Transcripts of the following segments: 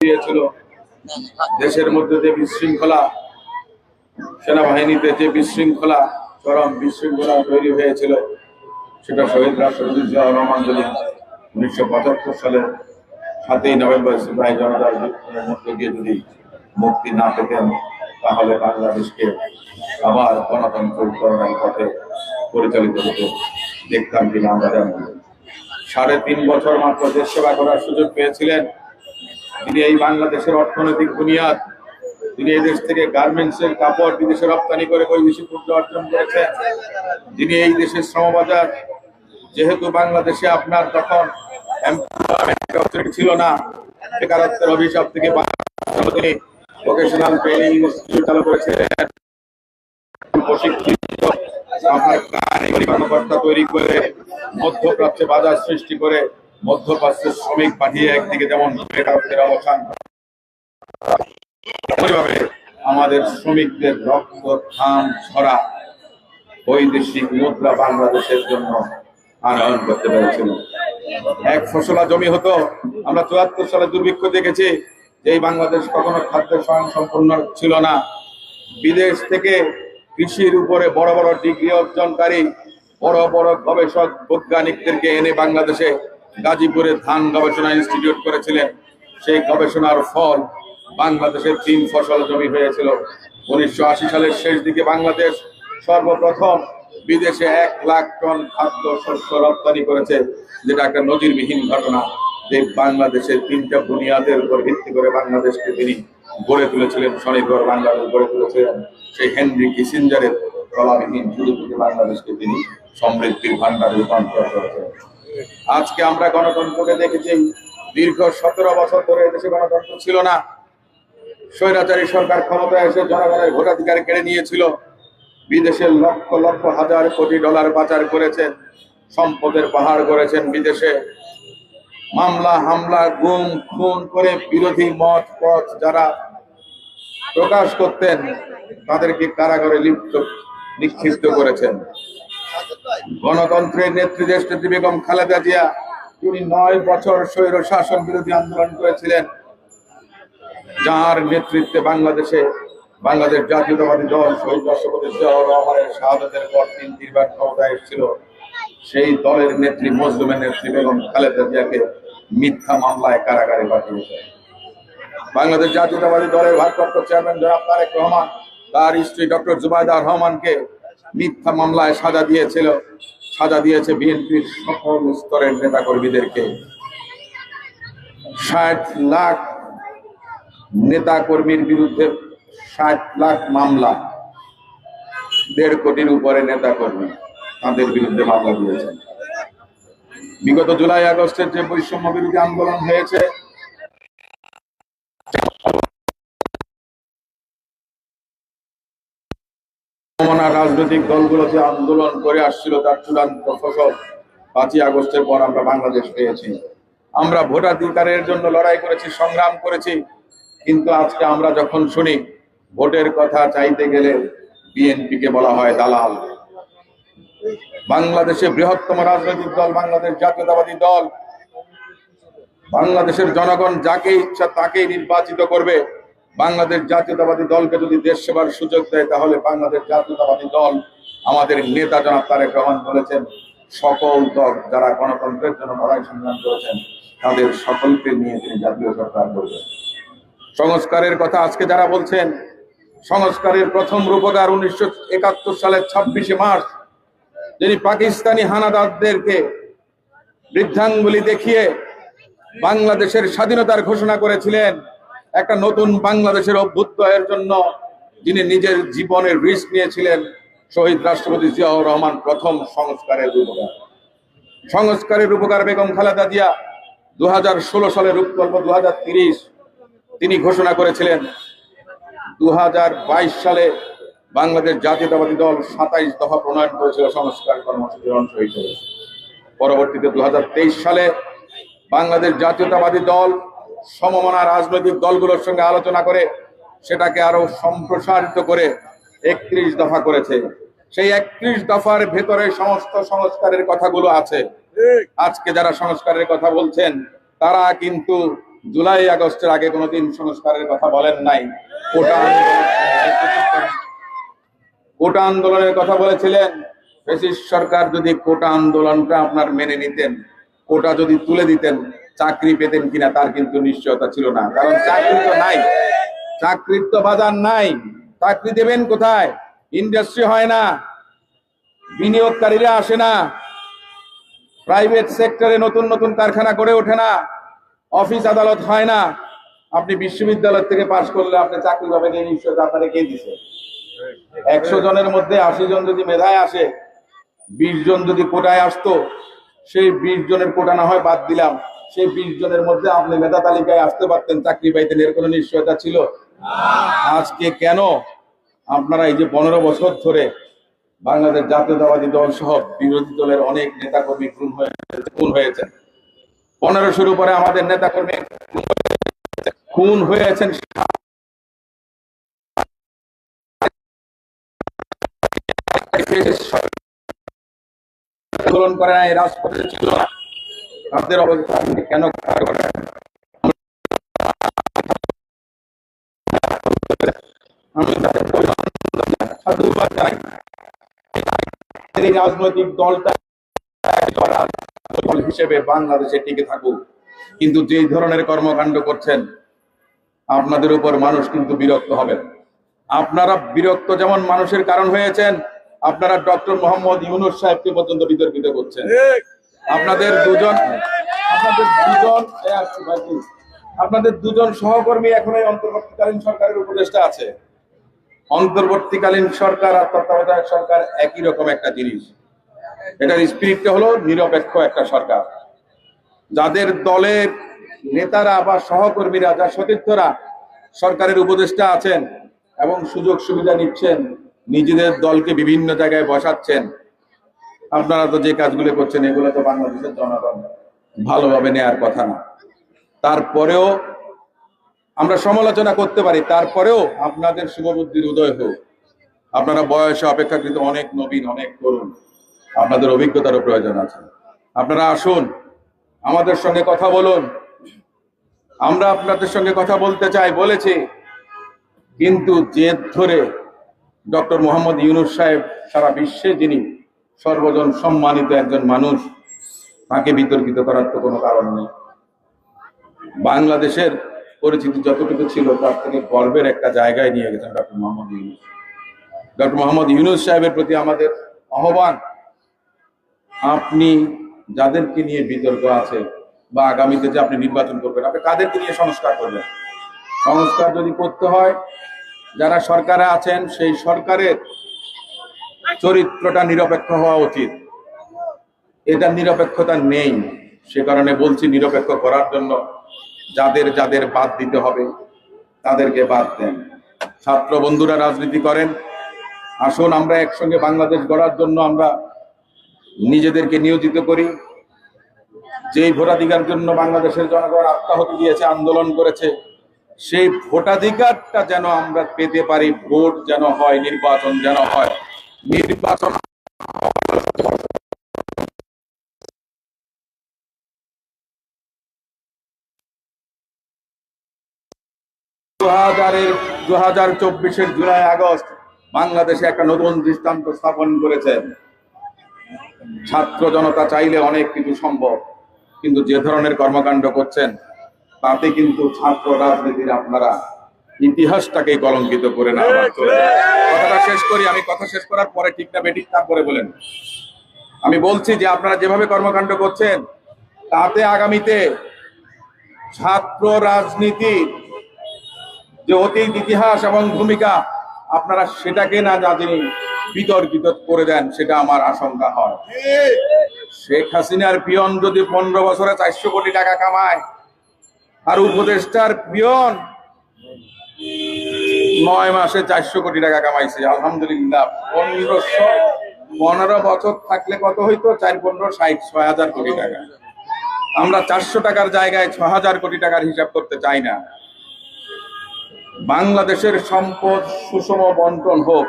দিয়েছিল। দেশের মধ্যে যে বিশৃঙ্খলা, সেনাবাহিনীতে যে বিশৃঙ্খলা, চরম বিশৃঙ্খলা তৈরি হয়েছিল, সেটা শহীদ রাষ্ট্রপতি রহমান যদি উনিশশো পঁচাত্তর সালে সাতই নভেম্বর সিপাহী জনতার মধ্যে গিয়ে যদি মুক্তি না পেতেন, তাহলে বাংলাদেশকে আবার গণতন্ত্র উত্তরণের পথে পরিচালিত হতো দেখতাম কিনা আমরা জানি সাড়ে তিন বছর মাত্র দেশ সেবা করার সুযোগ পেয়েছিলেন। তিনি এই বাংলাদেশের অর্থনৈতিক বুনিয়াদ, তিনি এই দেশ থেকে গার্মেন্টস এর কাপড় বিদেশে রপ্তানি করে বৈদেশিক মুদ্রা অর্জন করেছেন, তিনি এই দেশের শ্রমবাজার। যেহেতু বাংলাদেশে আপনার তখন ছিল না, বেকারত্বের অভিশাপ থেকে তিনি ভোকেশনাল ট্রেনিং ইনস্টিটিউট চালু করেছিলেন। প্রশিক্ষিত আপনার কর্মকর্তা তৈরি করে মধ্যপ্রাচ্যে বাজার সৃষ্টি করে মধ্যপ্রাচ্যের শ্রমিক পাঠিয়ে একদিকে যেমন অবসান আমাদের শ্রমিকদের রক্ত, ঘাম, ছড়া বৈদেশিক মুদ্রা বাংলাদেশের জন্য আনয়ন করতে পেরেছিল। এক ফসলা জমি হতো, আমরা চুয়াত্তর সালে দুর্ভিক্ষ দেখেছি যে বাংলাদেশ কখনো খাদ্য স্বয়ং সম্পূর্ণ ছিল না। বিদেশ থেকে কৃষির উপরে বড় বড় ডিগ্রি অর্জনকারী, বড় বড় গবেষক, বৈজ্ঞানিকদেরকে এনে বাংলাদেশে গাজীপুরে ধান গবেষণা ইনস্টিটিউট করেছিলেন। সেই গবেষণার ফল বাংলাদেশের তিন ফসল জমি হয়েছিল। উনিশশো আশি সালের শেষ দিকে বাংলাদেশ সর্বপ্রথম বিদেশে এক লাখ টন খাদ্য শস্য রপ্তানি করেছে, যেটা একটা নজিরবিহীন ঘটনা। যে বাংলাদেশের তিনটা বুনিয়াদের উপর ভিত্তি করে বাংলাদেশকে তিনি গড়ে তুলেছিলেন, স্বনির্ভর বাংলাদেশ গড়ে তুলেছিলেন। সেই হেনরি কিসিঞ্জারের শুরু থেকে বাংলাদেশকে তিনি সমৃদ্ধির ভান্ডারে রূপান্তর করেছেন। আজকে আমরা গণতন্ত্রকে দেখেছি, দীর্ঘ সতেরো বছর ধরে দেশে গণতন্ত্র ছিল না। স্বৈরাচারী সরকার ক্ষমতায় এসে জনগণের ভোটাধিকার কেড়ে নিয়েছিল। বিদেশের লক্ষ লক্ষ হাজার কোটি ডলার পাচার করেছেন সম্পদের পাহাড় করেছেন বিদেশে। মামলা, হামলা, গুম, খুন করে বিরোধী মত, পথ যারা প্রকাশ করতেন, তাদেরকে কারাগারে লিপ্ত, নিক্ষিপ্ত করেছেন। গণতন্ত্রের নেত্রী দেশ নেত্রী বেগম খালেদা জিয়া, তিনি নয় বছর স্বৈর শাসন বিরোধী আন্দোলন করেছিলেন, যার নেতৃত্বে বাংলাদেশে বাংলাদেশ জাতীয়তাবাদী দল শহীদ রাষ্ট্রপতি জিয়াউর রহমানের শাহাদতের পর তিন তিনবার ক্ষমতায় এসেছিল। সেই দলের নেত্রী, মজলুমের নেত্রী বেগম খালেদা জিয়াকে মিথ্যা মামলায় কারাগারে পাঠিয়েছে। বাংলাদেশ জাতীয়তাবাদী দলের ভারপ্রাপ্ত চেয়ারম্যান জনাব তারেক রহমান, তার স্ত্রী ডক্টর জুবাইদা রহমানকে মিথ্যা মামলায় সাজা দিয়েছিল। সাজা দিয়েছে বিএনপির সকল স্তরের নেতাকর্মীদেরকে। ষাট লাখ নেতা কর্মীর বিরুদ্ধে ষাট লাখ মামলা। দেড় কোটির উপরে নেতা কর্মী তাদের বিরুদ্ধে মামলা দিয়েছেন। বিগত জুলাই আগস্টের যে বৈষম্য বিরোধী আন্দোলন হয়েছে রাজনৈতিক দলগুলো যে আন্দোলন করে আসছিল তার চূড়ান্ত ফসল পাঁচই আগস্টের পর আমরা বাংলাদেশ পেয়েছি। আমরা ভোটাধিকারের জন্য লড়াই করেছি, সংগ্রাম করেছি, কিন্তু আজকে আমরা যখন শুনি, ভোটের কথা চাইতে গেলে বিএনপি কে বলা হয় দালাল। বাংলাদেশে বৃহত্তম রাজনৈতিক দল, বাংলাদেশ জাতীয়তাবাদী দল। বাংলাদেশের জনগণ যাকে ইচ্ছা তাকেই নির্বাচিত করবে বাংলাদেশ জাতীয়তাবাদী দলকে যদি দেশ সেবার সুযোগ দেয়, তাহলে বাংলাদেশ জাতীয়তাবাদী দল আমাদের নেতা জনাব তারেক রহমান বলেছেন, সকল দল যারা গণতন্ত্রের জন্য লড়াই সংগ্রাম করেছেন, তাদের সকলকে নিয়ে তিনি জাতীয় সরকার করবেন সংস্কারের কথা আজকে যারা বলছেন, সংস্কারের প্রথম রূপকার উনিশশো একাত্তর সালের ছাব্বিশে মার্চ, যিনি পাকিস্তানি হানাদারদেরকে বৃদ্ধাঙ্গুলি দেখিয়ে বাংলাদেশের স্বাধীনতার ঘোষণা করেছিলেন একটা নতুন বাংলাদেশের অভ্যুদয়ের জন্য যিনি নিজের জীবনের রিস্ক নিয়েছিলেন, শহীদ রাষ্ট্রপতি জিয়াউর রহমান প্রথম সংস্কারের রূপকার সংস্কারের রূপকার বেগম খালেদা জিয়া দু হাজার ষোলো সালের রূপকল্প দু তিনি ঘোষণা করেছিলেন দু হাজার বাইশ সালে বাংলাদেশ জাতীয়তাবাদী দল সাতাইশ দফা প্রণয়ন করেছিল সংস্কার কর্মসূচির অংশ হিসেবে। পরবর্তীতে দু হাজার তেইশ সালে বাংলাদেশ জাতীয়তাবাদী দল সমমনা রাজনৈতিক দলগুলোর সঙ্গে আলোচনা করে সেটাকে আরও সম্প্রসারিত করে একত্রিশ দফা করেছে। সেই একত্রিশ দফার ভেতরে সমস্ত সংস্কারের কথাগুলো আছে। আজকে যারা সংস্কারের কথা বলছেন তারা কিন্তু জুলাই আগস্টের আগে কোনোদিন সংস্কারের কথা বলেন নাই। কোটা কোটা আন্দোলনের কথা বলেছিলেন। ব্রিটিশ সরকার যদি কোটা আন্দোলনটা আপনার মেনে নিতেন কোটা যদি তুলে দিতেন চাকরি পেতেন কিনা তার কিন্তু নিশ্চয়তা ছিল না। কারণ চাকরি তো নাই। চাকরির তো বাজার নাই। চাকরি দেবেন কোথায়? ইন্ডাস্ট্রি হয় না। বিনিয়োগকারীরা আসে না। প্রাইভেট সেক্টরে নতুন নতুন কারখানা গড়ে ওঠে না। অফিস আদালত হয় না। আপনি বিশ্ববিদ্যালয় থেকে পাশ করলে আপনি চাকরি পাবেন এই নিশ্চয়তা আপনাকে কে দিছে? একশো জনের মধ্যে আশি জন যদি মেধায় আসে, বিশ জন যদি কোটায় আসতো, সেই বিশ জনের কোটা না হয় বাদ দিলাম। সেই বিশ জনের মধ্যে আপনি মেধা তালিকায় আসতে পারতেন, চাকরি পাইতেন, এর কোনো নিশ্চয়তা ছিল? আজকে কেন? আপনারা এই যে পনেরো বছর ধরে বাংলাদেশ জাতীয়তাবাদী দল সহ বিরোধী দলের অনেক নেতাকর্মী খুন হয়ে খুন হয়েছেন। পনেরো শুরু করে আমাদের নেতাকর্মী খুন হয়েছেন। আন্দোলন করে না এই রাজপথে ছিল না। তাদের অবস্থা আপনি কেন করেন? রাজনৈতিক দলটা দল হিসেবে বাংলাদেশে টিকে থাকুক। কিন্তু যে ধরনের কর্মকাণ্ড করছেন, আপনাদের উপর মানুষ কিন্তু বিরক্ত হবেন আপনারা বিরক্ত যেমন মানুষের কারণ হয়েছেন, আপনারা ডক্টর মোহাম্মদ ইউনুস সাহেবকে পর্যন্ত বিতর্কিত করছেন। আপনাদের দুজন আপনাদের দুজন। আপনাদের দুজন সহকর্মী এখন এই অন্তর্বর্তীকালীন সরকারের উপদেষ্টা আছে। অন্তর্বর্তীকালীন সরকার আর তত্ত্বাবধায়ক সরকার একই রকম একটা জিনিস। এটার স্পিরিটটা হলো নিরপেক্ষ একটা সরকার। যাদের দলের নেতারা বা সহকর্মীরা যা সতীর্থরা সরকারের উপদেষ্টা আছেন এবং সুযোগ সুবিধা নিচ্ছেন, নিজেদের দলকে বিভিন্ন জায়গায় বসাচ্ছেন আপনারা তো যে কাজগুলো করছেন, এগুলো তো বাংলাদেশের জনগণ ভালোভাবে নেয়ার কথা না। তারপরেও আমরা সমালোচনা করতে পারি, তারপরেও আপনাদের শুভবুদ্ধির উদয় হোক। আপনারা বয়সে অপেক্ষাকৃত অনেক নবীন, অনেক তরুণ আপনাদের অভিজ্ঞতারও প্রয়োজন আছে। আপনারা আসুন, আমাদের সঙ্গে কথা বলুন। আমরা আপনাদের সঙ্গে কথা বলতে চাই, বলেছি। কিন্তু জেদ ধরে ডক্টর মোহাম্মদ ইউনুস সাহেব সারা বিশ্বে যিনি সর্বজন সম্মানিত একজন মানুষ, তাকে বিতর্কিত করার তো কোনো কারণ নেই। বাংলাদেশের পরিচিতি যতটুকু ছিল, তার থেকে গর্বের একটা জায়গায় নিয়ে গেছেন ডক্টর মোহাম্মদ ইউনুস। ডক্টর মোহাম্মদ ইউনুস সাহেবের প্রতি আমাদের আহ্বান, আপনি যাদেরকে নিয়ে বিতর্ক আছে বা আগামীতে যে আপনি নির্বাচন করবেন, আপনি কাদেরকে নিয়ে সংস্কার করবেন? সংস্কার যদি করতে হয়, যারা সরকারে আছেন, সেই সরকারের চরিত্রটা নিরপেক্ষ হওয়া উচিত। এটা নিরপেক্ষতা নেই। সে কারণে বলছি নিরপেক্ষ করার জন্য যাদের যাদের বাদ দিতে হবে, তাদেরকে বাদ দেন। ছাত্র বন্ধুরা রাজনীতি করেন। আসুন আমরা একসঙ্গে বাংলাদেশ গড়ার জন্য আমরা নিজেদেরকে নিয়োজিত করি। যেই ভোটাধিকার জন্য বাংলাদেশের জনগণ আত্মাহতি দিয়েছে, আন্দোলন করেছে, সেই ভোটাধিকারটা যেন আমরা পেতে পারি, ভোট যেন হয়, নির্বাচন যেন হয়। নির্বাচন দু হাজার চব্বিশের জুলাই আগস্ট বাংলাদেশে একটা নতুন দৃষ্টান্ত স্থাপন করেছেন ছাত্র জনতা চাইলে অনেক কিছু সম্ভব, কিন্তু যে ধরনের কর্মকাণ্ড করছেন, তাতে কিন্তু ছাত্র রাজনীতির আপনারা ইতিহাসটাকে কলঙ্কিত করে না কথাটা শেষ করি, আমি কথা শেষ করার পরে ঠিক না বেঠিক তারপরে বলেন। আমি বলছি যে আপনারা যেভাবে কর্মকাণ্ড করছেন, তাতে আগামীতে ছাত্র রাজনীতি, যে অতীত ইতিহাস এবং ভূমিকা, আপনারা সেটাকে না জানি বিতর্কিত করে দেন, সেটা আমার আশঙ্কা হয়। শেখ হাসিনার পিয়ন যদি পনেরো বছরে চারশো কোটি টাকা কামায় আর উপদেষ্টার পিয়ন নয় মাসে চারশো কোটি টাকা কামাইছে, আলহামদুলিল্লাহ। পনেরোশো, পনেরো বছর থাকলে কত হইতো? চার, পনেরো, ষাট, ছয় হাজার কোটি টাকা। আমরা চারশো টাকার জায়গায় ছ হাজার কোটি টাকার হিসাব করতে চাই না। বাংলাদেশের সম্পদ সুষম বন্টন হোক,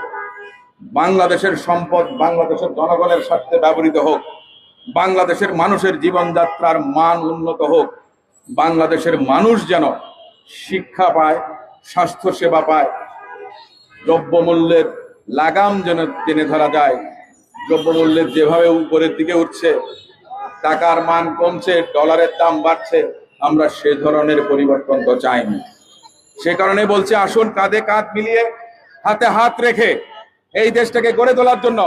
বাংলাদেশের সম্পদ বাংলাদেশের জনগণের স্বার্থে ব্যবহৃত হোক, বাংলাদেশের মানুষের জীবনযাত্রার মান উন্নত হোক, বাংলাদেশের মানুষ যেন শিক্ষা পায় স্বাস্থ্য সেবা পায়। দ্রব্যমূল্যের লাগাম যেন টেনে ধরা যায়। দ্রব্যমূল্যের যেভাবে উপরের দিকে উঠছে, টাকার মান কমছে, ডলারের দাম বাড়ছে, আমরা সে ধরনের পরিবর্তন তো চাইনি। সে কারণে বলছে, আসুন কাঁধে কাঁধ মিলিয়ে হাতে হাত রেখে এই দেশটাকে গড়ে তোলার জন্য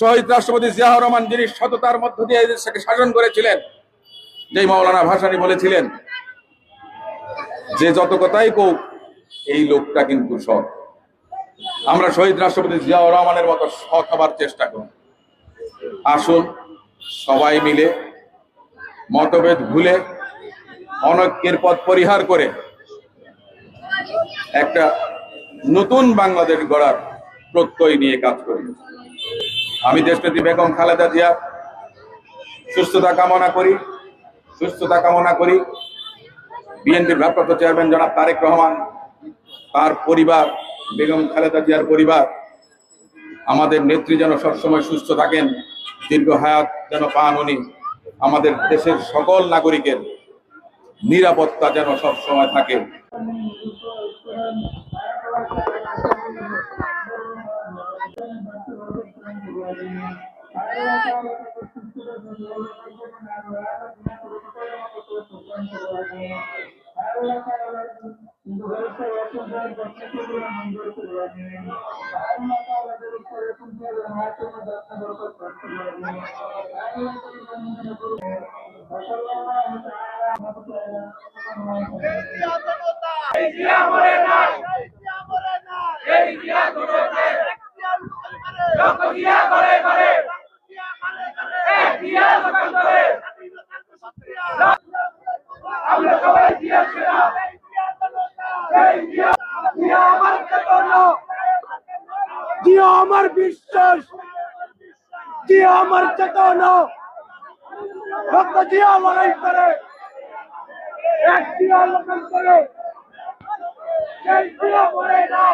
শহীদ রাষ্ট্রপতি জিয়াউর রহমান যিনি সততার মধ্য দিয়ে এই দেশটাকে শাসন করেছিলেন, যেই মাওলানা ভাসানী বলেছিলেন, যে যত কথাই কোক এই লোকটা কিন্তু সৎ। আমরা শহীদ রাষ্ট্রপতি জিয়াউর রহমানের মতো সৎ হবার চেষ্টা করি আসুন, সবাই মিলে মতভেদ ভুলে, অনৈক্যের পথ পরিহার করে একটা নতুন বাংলাদেশ গড়ার প্রত্যয় নিয়ে কাজ করি। আমি দেশনেত্রী বেগম খালেদা জিয়া, সুস্থতা কামনা করি, সুস্থতা কামনা করি। বিএনপির ভারপ্রাপ্ত চেয়ারম্যান জনাব তারেক রহমান তার পরিবার, বেগম খালেদা জিয়ার পরিবার, আমাদের নেত্রী যেন সবসময় সুস্থ থাকেন, দীর্ঘ হায়াত যেন পান উনি, আমাদের দেশের সকল নাগরিকের নিরাপত্তা যেন সবসময় থাকে। আমরা সবাই জিয়া জিয়া জিয়া আমার চেতনা জিয়া আমার বিশ্বাস দিও আমার চেতনা। ভক্ত দিও লড়াই করে, এক জিয়া দোকান করে মরে না।